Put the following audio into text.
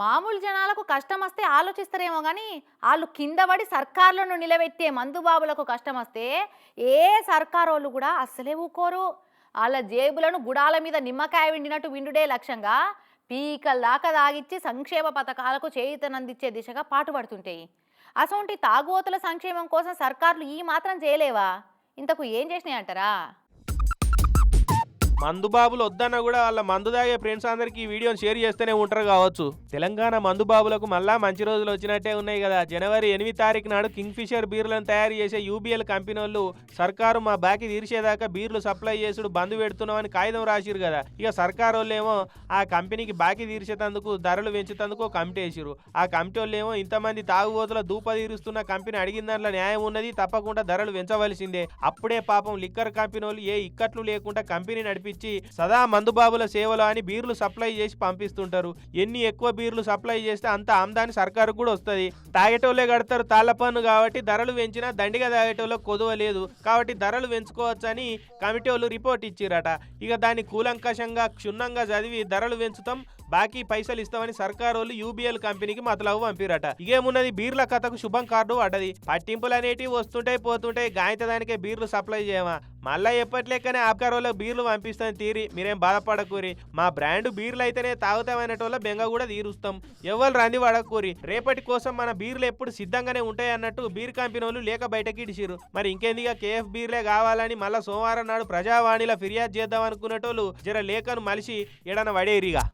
మామూలు జనాలకు కష్టం వస్తే ఆలోచిస్తారేమో కానీ వాళ్ళు కింద పడి సర్కార్లను నిలబెట్టే మందుబాబులకు కష్టం వస్తే ఏ సర్కారోళ్ళు వాళ్ళు కూడా అస్సలే ఊకోరు. వాళ్ళ జేబులను గుడాల మీద నిమ్మకాయ విండినట్టు విండుడే లక్ష్యంగా పీకల దాకా తాగిచ్చి సంక్షేమ పథకాలకు చేయుతనందించే దిశగా పాటుపడుతుంటాయి అసొంటి తాగుబోతుల సంక్షేమం కోసం సర్కార్లు ఈ మాత్రం చేయలేవా? ఇంతకు ఏం చేసినాయి అంటారా మందు బాబులు వద్దన్న కూడా వాళ్ళ మందు తాగే ఫ్రెండ్స్ అందరికి ఈ వీడియోని షేర్ చేస్తూనే ఉంటారు కావచ్చు. తెలంగాణ మందు బాబులకు మళ్ళా మంచి రోజులు వచ్చినట్టే ఉన్నాయి కదా. జనవరి ఎనిమిది తారీఖు నాడు కింగ్ ఫిషర్ బీర్లను తయారు చేసే యూబీఎల్ కంపెనీ వాళ్ళు సర్కారు మా బాకీ తీర్చేదాకా బీర్లు సప్లై చేసుడు బంద్ పెడుతున్నామని కాగితం రాసిరు కదా. ఇక సర్కారు వాళ్ళేమో ఆ కంపెనీకి బాకీ తీర్చేటందుకు ధరలు పెంచేందుకు ఒక కమిటీ వేసిరు ఆ కమిటీ వాళ్ళు ఏమో ఇంతమంది తాగుబోతుల దూప తీరుస్తున్న కంపెనీ అడిగిన దాంట్లో న్యాయం ఉన్నది తప్పకుండా ధరలు పెంచవలసిందే. అప్పుడే పాపం లిక్కర్ కంపెనీ వాళ్ళు ఏ ఇక్కట్లు లేకుండా కంపెనీ ఇచ్చి సదా మందుబాబుల సేవలు అని బీర్లు సప్లై చేసి పంపిస్తుంటారు. ఎన్ని ఎక్కువ బీర్లు సప్లై చేస్తే అంత ఆమ్దాని సర్కారు కూడా వస్తుంది. తాగేటోళ్ళే కడతారు తాళ్ళ పన్ను కాబట్టి ధరలు పెంచినా దండిగా తాగేటోళ్ళకి కొదువ లేదు. కాబట్టి ధరలు పెంచుకోవచ్చని కమిటీ వాళ్ళు రిపోర్ట్ ఇచ్చిరట. ఇక దాన్ని కూలంకషంగా క్షుణ్ణంగా చదివి ధరలు పెంచుతాం బాకీ పైసలు ఇస్తామని సర్కారోళ్ళు వాళ్ళు యూబీఎల్ కంపెనీకి మతలవు పంపిరట. ఇగేమున్నది బీర్ల కథకు శుభం కార్డు పడ్డది పట్టింపులు అనేటివి వస్తుంటాయి పోతుంటాయి గాయతదానికే బీర్లు సప్లై చేయమా? మళ్ళా ఎప్పట్లేకనే ఆబ్కార్ బీర్లు పంపిస్తాం తీరి మీరేం బాధపడకూరి. మా బ్రాండ్ బీర్లు అయితేనే తాగుతామనేటోళ్ళ బెంగ కూడా తీరుస్తాం. ఎవరు రంది పడకూరి రేపటి కోసం మన బీర్లు ఎప్పుడు సిద్ధంగానే ఉంటాయి అన్నట్టు బీర్ కంపెనీ వాళ్ళు లేక బయటకి ఇడిచిరు మరి ఇంకేందిగా కేఎఫ్ బీర్లే కావాలని మళ్ళా సోమవారం నాడు ప్రజావాణిలో ఫిర్యాదు చేద్దాం అనుకునేటోళ్ళు జర లేఖను మలిసి ఎడన వడేరిగా